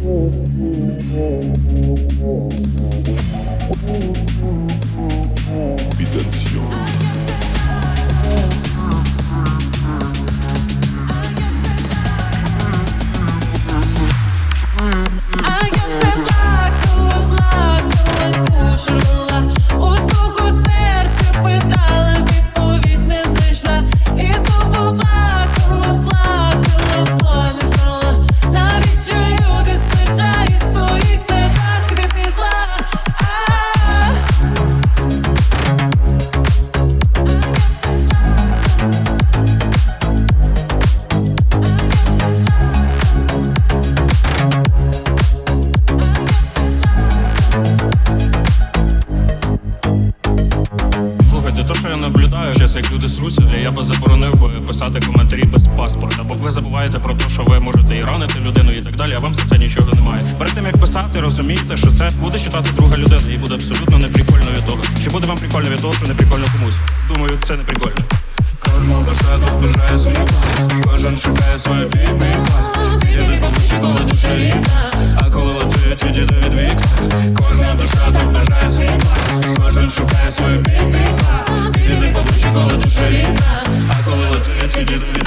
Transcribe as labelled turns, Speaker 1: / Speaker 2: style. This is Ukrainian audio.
Speaker 1: war. Я
Speaker 2: наблюдаю, як люди сруться, я би заборонив би писати коментарі без паспорта, бо ви забуваєте про те, що ви можете і ранити людину і так далі, а вам за це нічого немає. Перед тим як писати, розумійте, що це буде читати друга людина, і буде абсолютно не прикольно від того. Чи буде вам прикольно від того, що не прикольно комусь? Думаю, це не прикольно. Кожна душа тут бажає свій Кожен шукає своє бідний Akıllı tüketilir